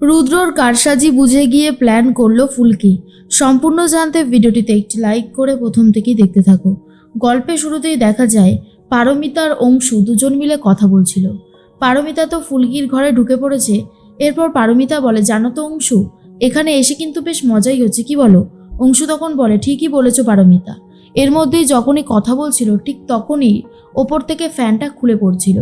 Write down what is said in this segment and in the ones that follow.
রুদ্রর কারসাজি বুঝে গিয়ে প্ল্যান করল ফুলকি। সম্পূর্ণ জানতে ভিডিওটিতে একটি লাইক করে প্রথম থেকেই দেখতে থাকো। গল্পের শুরুতেই দেখা যায় পারমিতা আর অংশু দুজন মিলে কথা বলছিল। পারমিতা তো ফুলকির ঘরে ঢুকে পড়েছে। এরপর পারমিতা বলে, জানো তো অংশু, এখানে এসে কিন্তু বেশ মজাই হচ্ছে, কি বলো? অংশু তখন বলে, ঠিকই বলেছ পারমিতা। এর মধ্যেই যখনই কথা বলছিল, ঠিক তখনই ওপর থেকে ফ্যানটা খুলে পড়ছিল।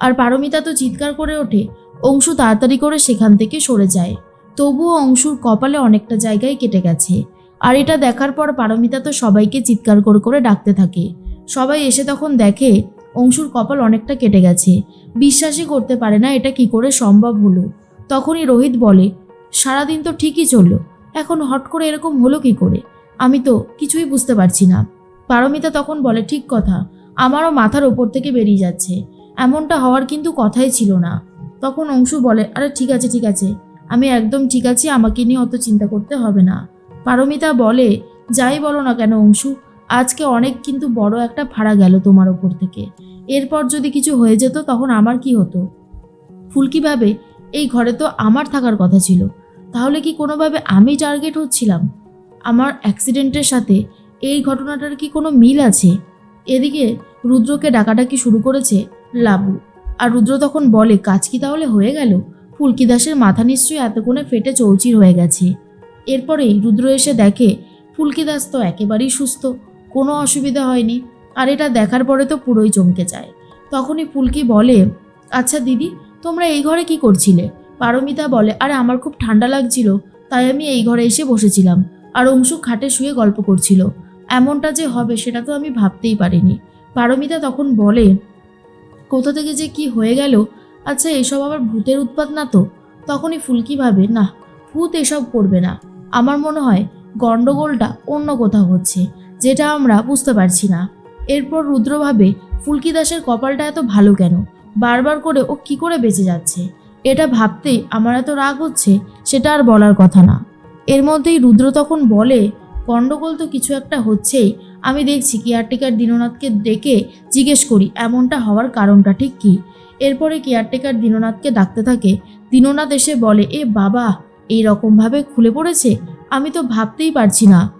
আর পারমিতা তো চিৎকার করে ওঠে অংশু তাড়াতাড়ি করে সেখান থেকে সরে যায়। তবুও অংশুর কপালে অনেকটা জায়গায় কেটে গেছে। আর এটা দেখার পর পারমিতা তো সবাইকে চিৎকার করে করে ডাকতে থাকে। সবাই এসে তখন দেখে অংশুর কপাল অনেকটা কেটে গেছে। বিশ্বাসই করতে পারে না এটা কি করে সম্ভব হলো। তখনই রোহিত বলে, সারাদিন তো ঠিকই চলল। এখন হট করে এরকম হলো কি করে? আমি তো কিছুই বুঝতে পারছি না। পারমিতা তখন বলে, ঠিক কথা। আমারও মাথার ওপর থেকে বেরিয়ে যাচ্ছে। এমনটা হওয়ার কিন্তু কথাই ছিল না। তখন অংশু বলে, আরে ঠিক আছে ঠিক আছে। আমি একদম ঠিক আছি, আমাকে নিয়ে অত চিন্তা করতে হবে না। পারমিতা বলে, যাই বলো না কেন অংশু, আজকে অনেক কিন্তু বড় একটা ভাড়া গেল তোমার ওপর থেকে। এরপর যদি কিছু হয়ে যেত, তখন আমার কি হতো? ফুলকি ভাবে, এই ঘরে তো আমার থাকার কথা ছিল। তাহলে কি কোনোভাবে আমি টার্গেট হচ্ছিলাম? আমার অ্যাক্সিডেন্টের সাথে এই ঘটনাটার কি কোনো মিল আছে? এদিকে রুদ্রকে ডাকাডাকি শুরু করেছে লাবু। আর রুদ্র তখন বলে, কাজ কি তাহলে হয়ে গেল? ফুলকি দাসের মাথা নিশ্চয়ই এতক্ষণে ফেটে চৌচির হয়ে গেছে। এরপরেই রুদ্র এসে দেখে ফুলকি দাস তো একেবারেই সুস্থ, কোনো অসুবিধা হয়নি, আর এটা দেখার পরে তো পুরোই চমকে যায়। তখনই ফুলকি বলে আচ্ছা দিদি, তোমরা এই ঘরে কি করছিলে? পারমিতা বলে, আরে আমার খুব ঠান্ডা লাগছিল, তাই আমি এই ঘরে এসে বসেছিলাম, আর অংশু খাটে শুয়ে গল্প করছিল। এমনটা যে হবে সেটা তো আমি ভাবতেই পারিনি। পারমিতা তখন বলে কোথা থেকে যে কি হয়ে গেল? আচ্ছা এসব আবার ভূতের উৎপাত না তো? তখনই ফুলকি ভাবে, না, ভূত এসব করবে না। আমার মনে হয় গণ্ডগোলটা অন্য কোথাও হচ্ছে, যেটা আমরা বুঝতে পারছি না। এরপর রুদ্র ভাবে, ফুলকি দাসের কপালটা এত ভালো কেন? বারবার করে ও কি করে বেঁচে যাচ্ছে? এটা ভাবতেই আমার এত রাগ হচ্ছে, সেটা আর বলার কথা না। এর মধ্যেই রুদ্র তখন বলে গণ্ডগোল তো কিছু একটা হচ্ছেই আমি দেখছি কেয়ারটেকার দীননাথকে ডেকে জিজ্ঞেস করি, এমনটা হওয়ার কারণটা ঠিক কী? এরপরে কেয়ারটেকার দীননাথকে ডাকতে থাকে। দীননাথ এসে বলে, এ বাবা, এই রকমভাবে খুলে পড়েছে? আমি তো ভাবতেই পারছি না।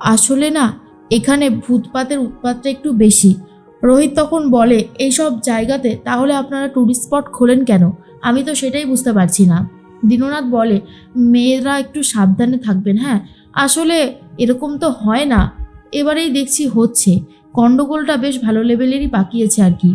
আসলে না, এখানে ভূতপাতের উৎপাতটা একটু বেশি। রোহিত তখন বলে, এইসব জায়গাতে তাহলে আপনারা ট্যুরিস্ট স্পট খোলেন কেন? আমি তো সেটাই বুঝতে পারছি না। দীননাথ বলে, মেয়েরা একটু সাবধানে থাকবেন হ্যাঁ? আসলে এরকম তো হয় না। এবারেই দেখছি হচ্ছে। গণ্ডগোলটা বেশ ভালো লেভেলেরই পাকিয়েছে আর কি।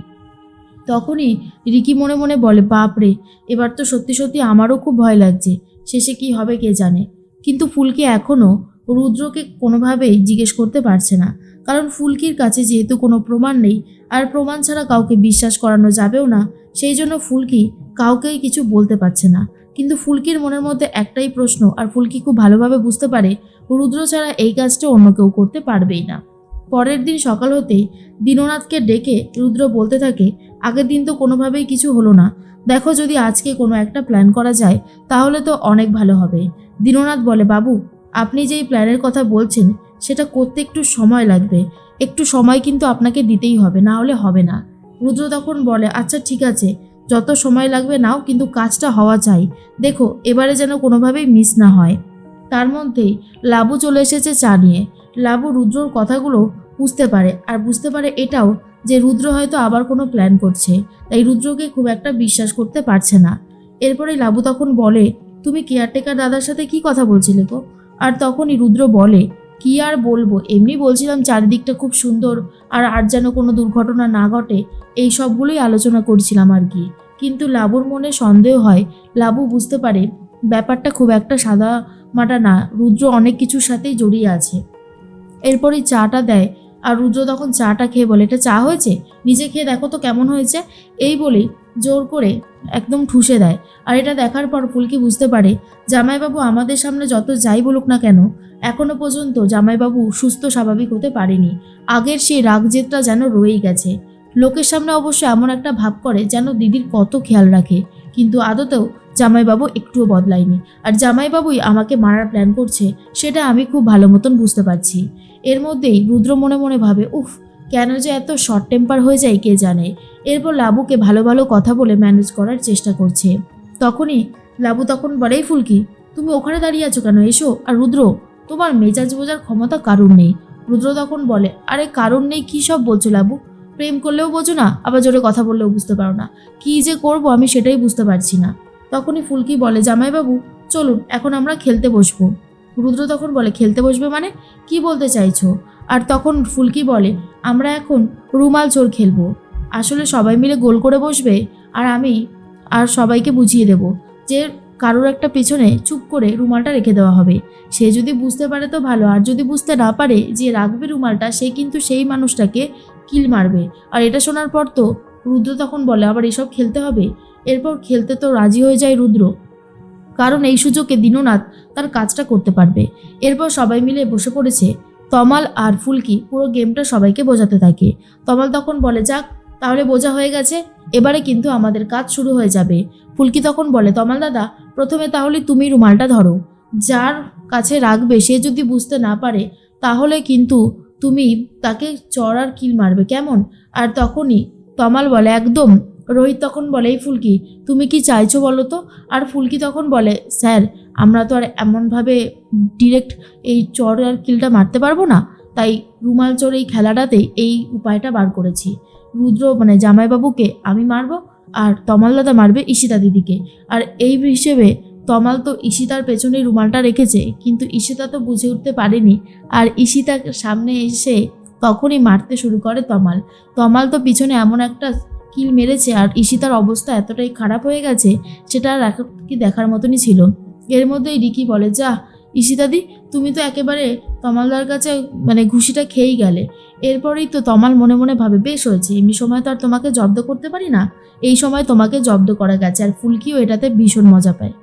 তখনই রিকি মনে মনে বলে বাপরে এবার তো সত্যি সত্যি আমারও খুব ভয় লাগছে। শেষে কি হবে কে জানে? কিন্তু ফুলকি এখনও রুদ্রকে কোনোভাবেই জিজ্ঞেস করতে পারছে না। কারণ ফুলকির কাছে যেহেতু কোনো প্রমাণ নেই, আর প্রমাণ ছাড়া কাউকে বিশ্বাস করানো যাবেও না, সেই জন্য ফুলকি কাউকেই কিছু বলতে পারছে না। কিন্তু ফুলকির মনের মধ্যে একটাই প্রশ্ন, আর ফুলকি খুব ভালোভাবে বুঝতে পারে রুদ্র ছাড়া এই কাজটা অন্য কেউ করতে পারবেই না। পরের দিন সকাল হতেই দীননাথকে ডেকে রুদ্র বলতে থাকে, আগের দিন তো কোনোভাবেই কিছু হলো না। দেখো যদি আজকে কোনো একটা প্ল্যান করা যায়, তাহলে তো অনেক ভালো হবে। দীননাথ বলে, বাবু, আপনি যেই প্ল্যানের কথা বলছেন, সেটা করতে একটু সময় লাগবে। একটু সময় কিন্তু আপনাকে দিতেই হবে, না হলে হবে না। রুদ্র তখন বলে আচ্ছা ঠিক আছে। যত সময় লাগবে নাও, কিন্তু কাজটা হওয়া চাই। দেখো, এবারে যেন কোনোভাবেই মিস না হয়। তার মধ্যেই লাবু চলে এসেছে চা নিয়ে। লাবু রুদ্রর কথাগুলো বুঝতে পারে, আর বুঝতে পারে এটাও যে রুদ্র হয়তো আবার কোনো প্ল্যান করছে। তাই রুদ্রকে খুব একটা বিশ্বাস করতে পারছে না। এরপরে লাবু তখন বলে, তুমি কেয়ারটেকার দাদার সাথে কি কথা বলছিলে গো? আর তখনই রুদ্র বলে কি আর বলব? এমনি বলছিলাম চারিদিকটা খুব সুন্দর আর আর যেন কোনো দুর্ঘটনা না ঘটে, এই সবগুলোই আলোচনা করছিলাম আর কি। কিন্তু লাবুর মনে সন্দেহ হয়, লাবু বুঝতে পারে ব্যাপারটা খুব একটা সাদা মাটা না, রুদ্র অনেক কিছুর সাথেই জড়িয়ে আছে। এরপরই চাটা দেয় আর রুদ্র তখন চাটা খেয়ে বলে, এটা চা হয়েছে? নিজে খেয়ে দেখো তো কেমন হয়েছে? এই বলেই জোর করে একদম ঠুসে দেয়। আর এটা দেখার পর ফুলকি বুঝতে পারে, জামাইবাবু আমাদের সামনে যত যাই বলুক না কেন, এখনও পর্যন্ত জামাইবাবু সুস্থ স্বাভাবিক হতে পারেনি। আগের সেই রাগ জেদটা যেন রয়েই গেছে। লোকের সামনে অবশ্য এমন একটা ভাব করে যেন দিদির কত খেয়াল রাখে। কিন্তু আদতেও জামাইবাবু একটুও বদলায়নি। আর জামাইবাবুই আমাকে মারার প্ল্যান করছে, সেটা আমি খুব ভালো মতন বুঝতে পারছি। এর মধ্যেই রুদ্র মনে মনে ভাবে, উফ কেন যে এত শর্ট টেম্পার হয়ে যায় কে জানে? এরপর লাবুকে ভালো ভালো কথা বলে ম্যানেজ করার চেষ্টা করছে। তখনই লাবু তখন বলেই, ফুলকি, তুমি ওখানে দাঁড়িয়ে আছো কেন? এসো। আর রুদ্র, তোমার মেজাজ বোঝার ক্ষমতা কারুর নেই? রুদ্র তখন বলে, আরে কারণ নেই, কী সব বলছো লাবু? প্রেম করলেও বোঝো না, আবার জোরে কথা বললেও বুঝতে পারো না। কী যে করব আমি সেটাই বুঝতে পারছি না। তখনই ফুলকি বলে, জামাইবাবু, চলুন, এখন আমরা খেলতে বসবো। রুদ্র তখন বলে, খেলতে বসবে মানে? কি বলতে চাইছো? আর তখন ফুলকি বলে, আমরা এখন রুমাল চোর খেলব। আসলে সবাই মিলে গোল করে বসবে আর আমি আর সবাইকে বুঝিয়ে দেব যে কারোর একটা পেছনে চুপ করে রুমালটা রেখে দেওয়া হবে। সে যদি বুঝতে পারে তো ভালো, আর যদি বুঝতে না পারে যে রাখবে রুমালটা, সে কিন্তু সেই মানুষটাকে কিল মারবে। আর এটা শোনার পর তো রুদ্র তখন বলে, আবার এসব খেলতে হবে? এরপর খেলতে তো রাজি হয়ে যায় রুদ্র। কারণ এই সুযোগে দীননাথ তার কাজটা করতে পারবে। এরপর সবাই মিলে বসে পড়েছে। তমাল আর ফুলকি পুরো গেমটা সবাইকে বোঝাতে থাকে। তমাল তখন বলে, যাক, তাহলে বোঝা হয়ে গেছে। এবারে কিন্তু আমাদের কাজ শুরু হয়ে যাবে। ফুলকি তখন বলে, তমাল দাদা, প্রথমে তাহলে তুমি রুমালটা ধরো। যার কাছে রাখবে, সে যদি বুঝতে না পারে, তাহলে কিন্তু তুমি তাকে চড়ার কিল মারবে। কেমন? আর তখনই তমাল বলে, একদম রোহিত তখন বলে, এই ফুলকি, তুমি কি চাইছো বলো তো? আর ফুলকি তখন বলে, স্যার, আমরা তো আর এমনভাবে ডিরেক্ট এই চর আর কিলটা মারতে পারব না। তাই রুমাল চোর এই খেলাটাতে এই উপায়টা বার করেছি। রুদ্র মানে জামাইবাবুকে আমি মারবো আর তমাল দাদা মারবে ঈশিতা দিদিকে। আর এই হিসেবে তমাল তো ঈশিতার পেছনে রুমালটা রেখেছে, কিন্তু ঈশিতা তো বুঝে উঠতে পারেনি। আর ঈশিতার সামনে এসে তখনই মারতে শুরু করে তমাল। তমাল তো পিছনে এমন একটা কিল মেরেছে আর ঈশিতার অবস্থা এতটাই খারাপ হয়ে গেছে সেটা আর কি দেখার মতনই ছিল। এর মধ্যেই রিকি বলে, যা ঈশিতাদি তুমি তো একেবারে তমালদার কাছে মানে ঘুষিটা খেয়েই গেলে। এরপরেই তো তমাল মনে মনে ভাবে, বেশ হয়েছে, এমনি সময় তো আর তোমাকে জব্দ করতে পারি না। এই সময় তোমাকে জব্দ করা গেছে আর ফুলকিও এটাতে ভীষণ মজা পায়।